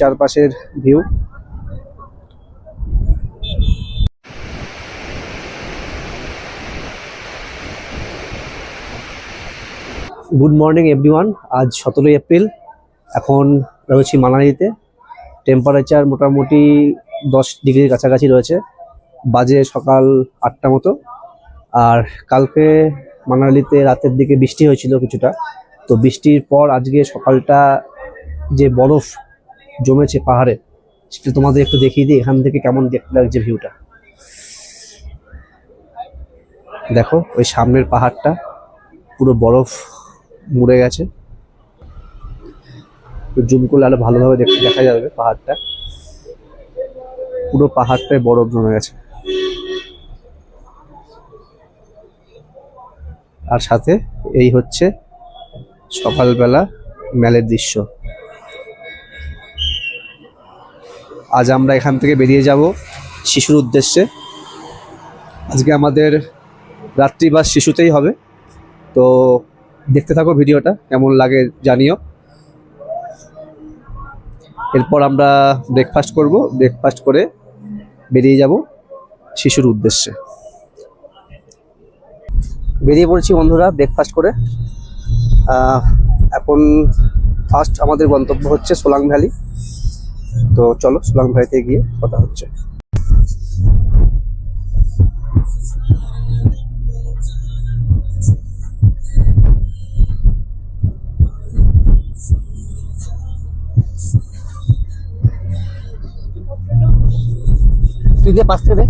চারপাশের view good morning everyone আজ সতেরোই এপ্রিল। এখন রয়েছি মানালিতে। টেম্পারেচার মোটামুটি দশ ডিগ্রির কাছাকাছি রয়েছে। বাজে সকাল আটটা মতো। আর কালকে মানালিতে রাতের দিকে বৃষ্টি হয়েছিল কিছুটা। তো বৃষ্টির পর আজকে সকালটা যে বরফ জমেছে পাহাড়ে, সেটা তোমাদের একটু দেখিয়ে দিই, এখান থেকে কেমন দেখতে লাগছে ভিউটা দেখো, ওই সামনের পাহাড়টা, পুরো বরফ মুড়ে গেছে। জুম করলে আরও ভালোভাবে দেখতে দেখা যাবে পাহাড়টা। পুরো পাহাড়টায় বরফ জমে গেছে। আর সাথে এই হচ্ছে সকালবেলা মেলের দৃশ্য। আজ আমরা এখান থেকে বেরিয়ে যাব শিশুর উদ্দেশ্যে। আজকে আমাদের রাত্রিবাস শিশুতেই হবে। তো দেখতে থাকো ভিডিওটা, কেমন লাগে জানিও। এরপর আমরা ব্রেকফাস্ট করব। ব্রেকফাস্ট করে বেরিয়ে যাব শিশুর উদ্দেশ্যে। বেরিয়ে পড়েছি বন্ধুরা ব্রেকফাস্ট করে। এখন ফার্স্ট আমাদের গন্তব্য হচ্ছে সোলাং ভ্যালি। তো চলো সুলাং ভাইতে গিয়ে কথা হচ্ছে। তুই দিয়ে পাশ থেকে দে।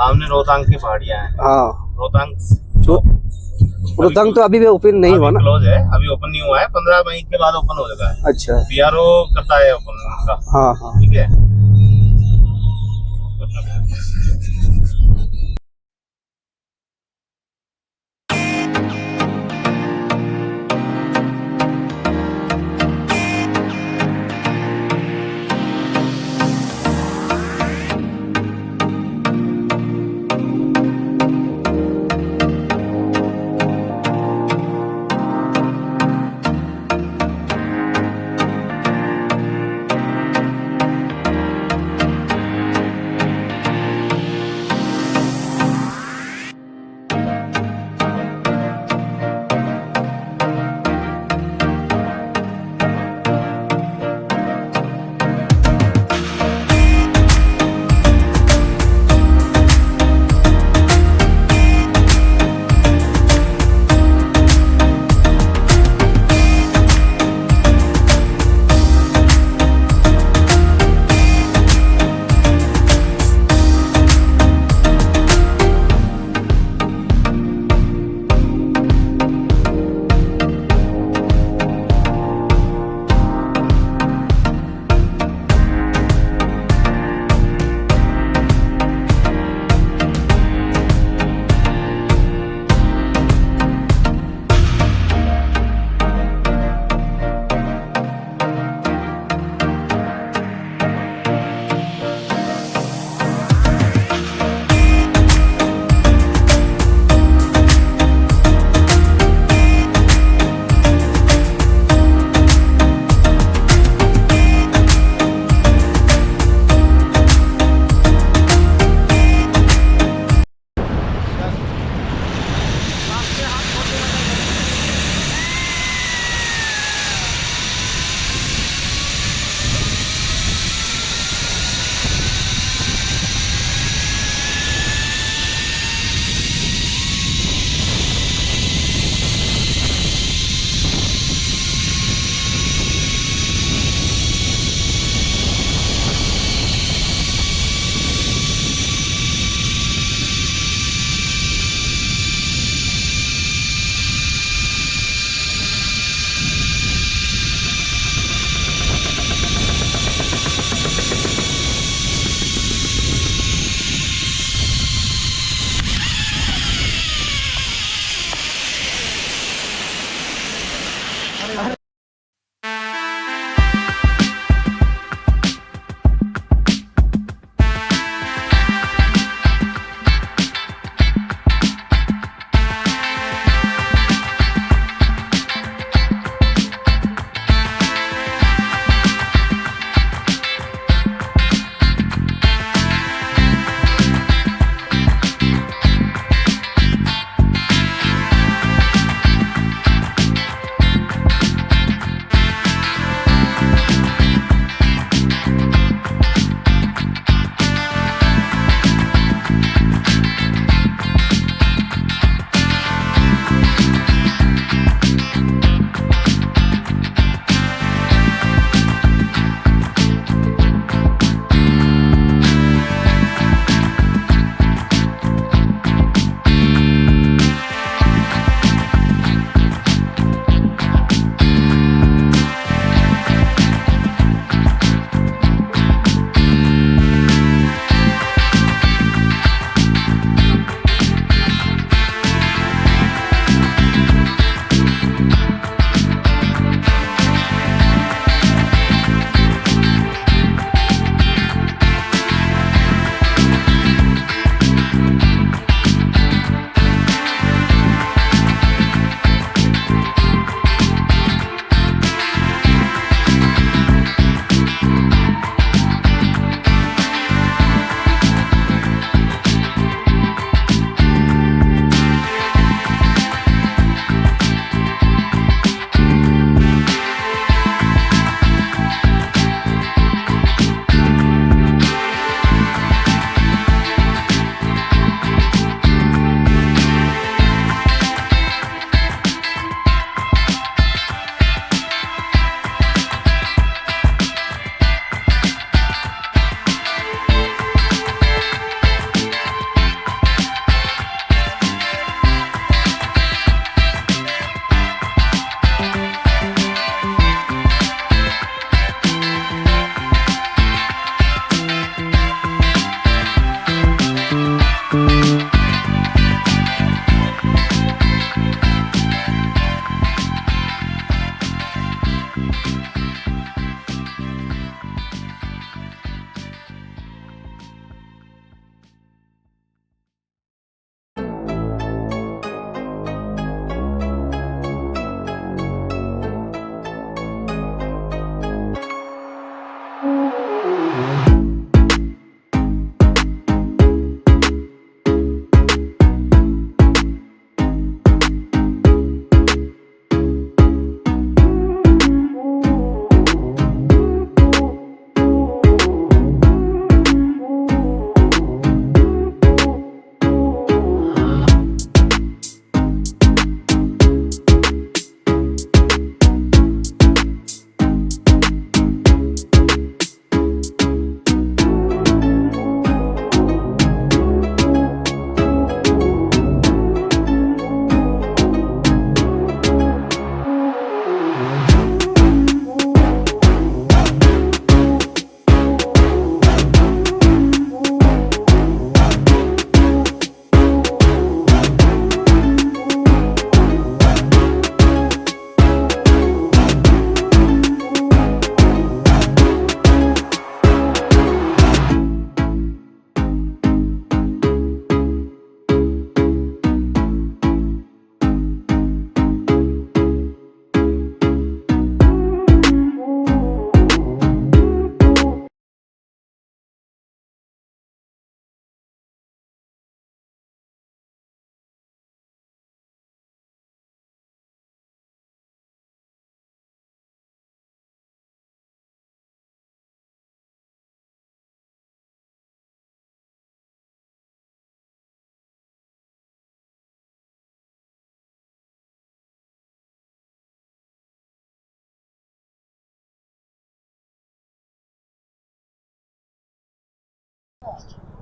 सामने रोहतांग की पहाड़ियाँ हैं। हाँ। रोहतांग तो रोहतांग तो अभी भी ओपन नहीं हुआ ना? क्लोज है अभी ओपन नहीं हुआ है। पंद्रह मई के बाद ओपन हो जाएगा। अच्छा। बीआरओ करता है ओपन का। हाँ हाँ। ठीक है?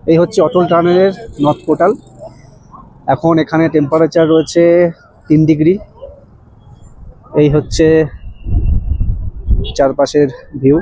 এই হচ্ছে অটল টানেলের নর্থ পোর্টাল এখন এখানে টেম্পারেচার রয়েছে তিন ডিগ্রি এই হচ্ছে চারপাশের ভিউ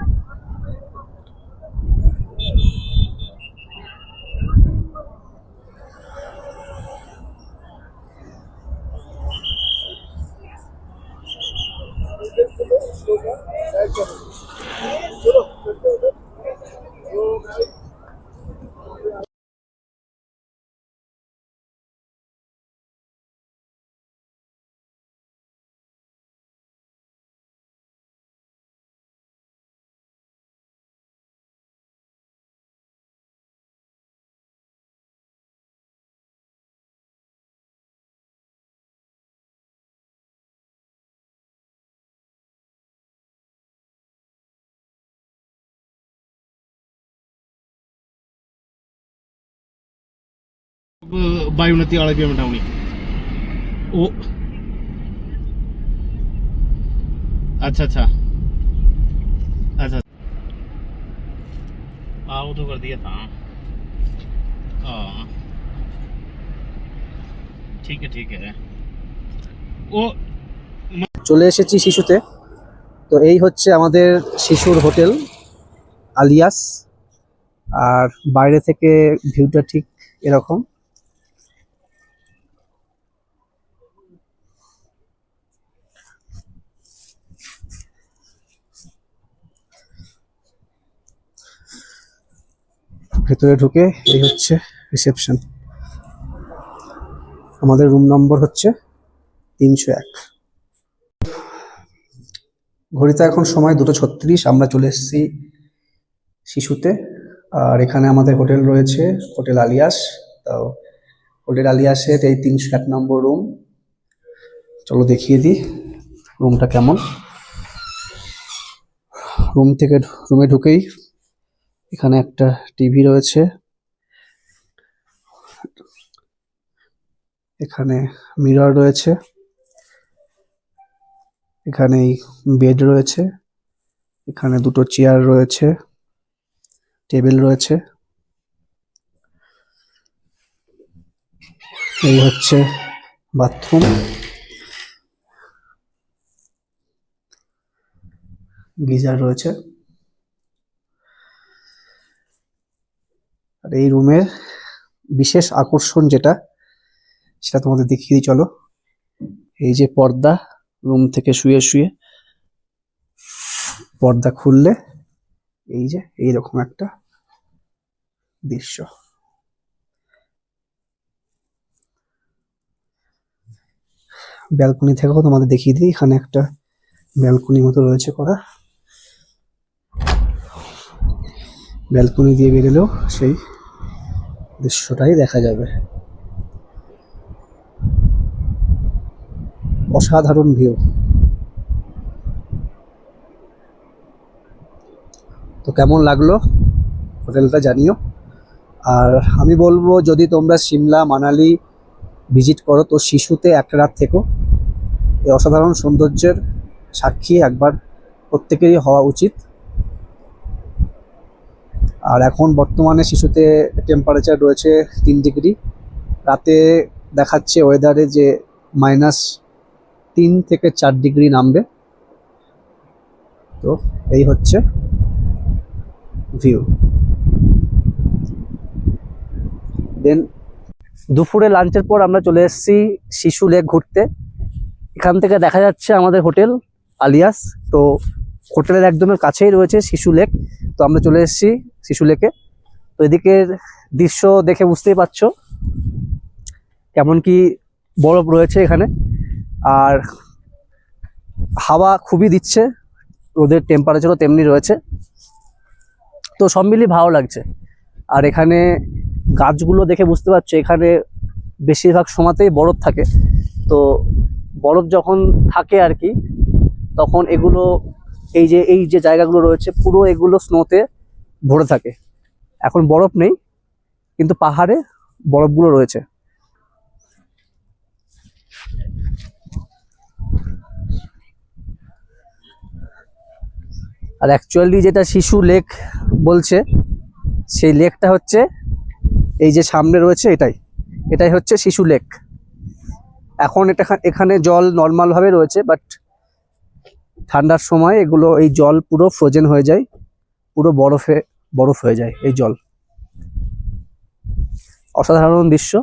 ਬਾਇਓਨਤੀ ਵਾਲੇ ਪੇਮੈਂਟ ਆਉਣੀ ਉਹ ਅੱਛਾ ਅੱਛਾ ਅੱਛਾ ਆ ਤੋਂ ਕਰਦੀ ਆ ਤਾਂ ਹਾਂ ঠিক আছে ঠিক আছে। ও চলে এসেছি শিশুতে। তো এই হচ্ছে আমাদের শিশুর হোটেল, আলিয়াস। আর বাইরে থেকে ভিউটা ঠিক এরকম। ভেতরে ঢুকে এই হচ্ছে রিসেপশন আমাদের রুম নম্বর হচ্ছে তিনশো এক। ঘড়িতে এখন সময় দুটো ছত্রিশ, আমরা চলে এসেছি শিশুতে। আর এখানে আমাদের হোটেল রয়েছে, হোটেল আলিয়াস। তো হোটেল আলিয়াসের এই তিনশো এক নম্বর রুম চলো দেখিয়ে দিই রুমটা কেমন। রুম থেকে রুমে ঢুকেই এখানে একটা টিভি রয়েছে। এখানে মিরর রয়েছে। এখানে বেড রয়েছে। এখানে দুটো চেয়ার রয়েছে। টেবিল রয়েছে। এই হচ্ছে বাথরুম। গিজার রয়েছে। আর এই রুমের বিশেষ আকর্ষণ যেটা, সেটা তোমাদের দেখিয়ে দিই, চলো। এই যে পর্দা, রুম থেকে শুয়ে শুয়ে। পর্দা খুললে, এই যে এইরকম একটা দৃশ্য। ব্যালকনি থেকেও তোমাদের দেখিয়ে দিই, এখানে একটা ব্যালকনি মতো রয়েছে করা। ব্যালকনি দিয়ে বেরোলেও সেই দৃশ্যটাই দেখা যাবে। অসাধারণ ভিউ তো কেমন লাগল? হোটেলটা জানিও। আর আমি বলব, যদি তোমরা সিমলা, মানালি ভিজিট করো, তো শিশুতে এক রাত থেকো। এই অসাধারণ সৌন্দর্যের সাক্ষী একবার প্রত্যেকেরই হওয়া উচিত। আর এখন বর্তমানে শিশুতে টেম্পারেচার রয়েছে তিন ডিগ্রি রাতে দেখাচ্ছে ওয়েদারে যে মাইনাস তিন থেকে চার ডিগ্রি নামবে। তো এই হচ্ছে ভিউ দেন দুপুরে লাঞ্চের পর আমরা চলে এসেছি শিশু লেক ঘুরতে। এখান থেকে দেখা যাচ্ছে আমাদের হোটেল আলিয়াস। তো হোটেলের একদমের কাছেই রয়েছে শিশু লেক। তো আমরা চলে এসেছি শিশু লেকে। তো এদিকের দৃশ্য দেখে বুঝতেই পারছ কেমন কি বরফ রয়েছে এখানে। আর হাওয়া খুবই দিচ্ছে, রোদের টেম্পারেচারও তেমনি রয়েছে। তো সব মিলিয়ে ভালো লাগছে। আর এখানে গাছগুলো দেখে বুঝতে পারছ, এখানে বেশিরভাগ সময়তেই বরফ থাকে। তো বরফ যখন থাকে আর কি, তখন এগুলো এই যে এই যে জায়গাগুলো রয়েছে, পুরো এগুলো স্নোতে ভরে থাকে। এখন বরফ নেই, কিন্তু পাহাড়ে বরফগুলো রয়েছে। আর অ্যাকচুয়ালি যেটা শিশু লেক বলছে, সেই লেকটা হচ্ছে, এই যে সামনে রয়েছে এটাই। এটাই হচ্ছে শিশু লেক এখন এটা এখানে জল নর্মালভাবে রয়েছে বাট ঠান্ডার সময় এগুলো এই জল পুরো ফ্রোজেন হয়ে যায় পুরো বরফে বরফ হয়ে যায় এই জল অসাধারণ দৃশ্য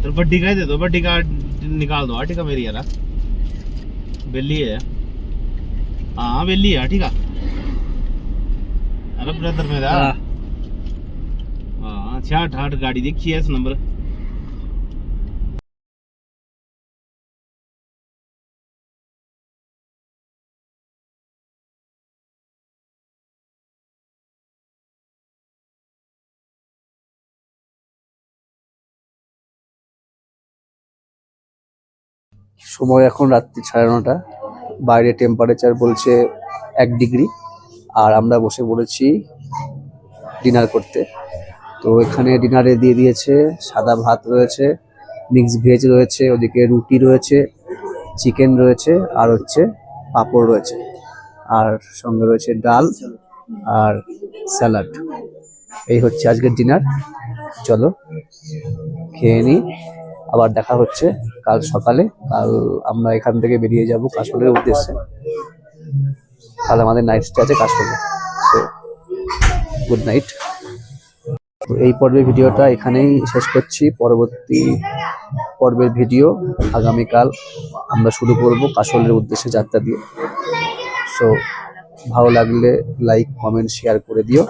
तो बड्डी का ही दे दो बड्डी का निकाल दो ठीक है मेरी यार बेली है हाँ बेली है ठीक है अरे ब्रदर मेरा हाँ छियाठ आठ गाड़ी देखी है इस नंबर সময় এখন রাত্রি সাড়ে নটা বাইরে টেম্পারেচার বলছে এক ডিগ্রি আর আমরা বসে পড়েছি ডিনার করতে। তো এখানে ডিনারে দিয়ে দিয়েছে সাদা ভাত রয়েছে, মিক্স ভেজ রয়েছে, ওদিকে রুটি রয়েছে, চিকেন রয়েছে, আর হচ্ছে পাঁপড় রয়েছে। আর সঙ্গে রয়েছে ডাল আর স্যালাড। এই হচ্ছে আজকের ডিনার। চলো খেয়ে নিই। আবার দেখা হচ্ছে কাল সকালে। কাল আমরা এখান থেকে বেরিয়ে যাব কাশলের উদ্দেশ্যে। কাল আমাদের নাইট স্টে আছে কাশলে সো গুড নাইট এই পর্বের ভিডিওটা এখানেই শেষ করছি। পরবর্তী পর্বের ভিডিও আগামীকাল আমরা শুরু করব কাশলের উদ্দেশ্যে যাত্রা দিয়ে। সো ভালো লাগলে লাইক কমেন্ট শেয়ার করে দিও।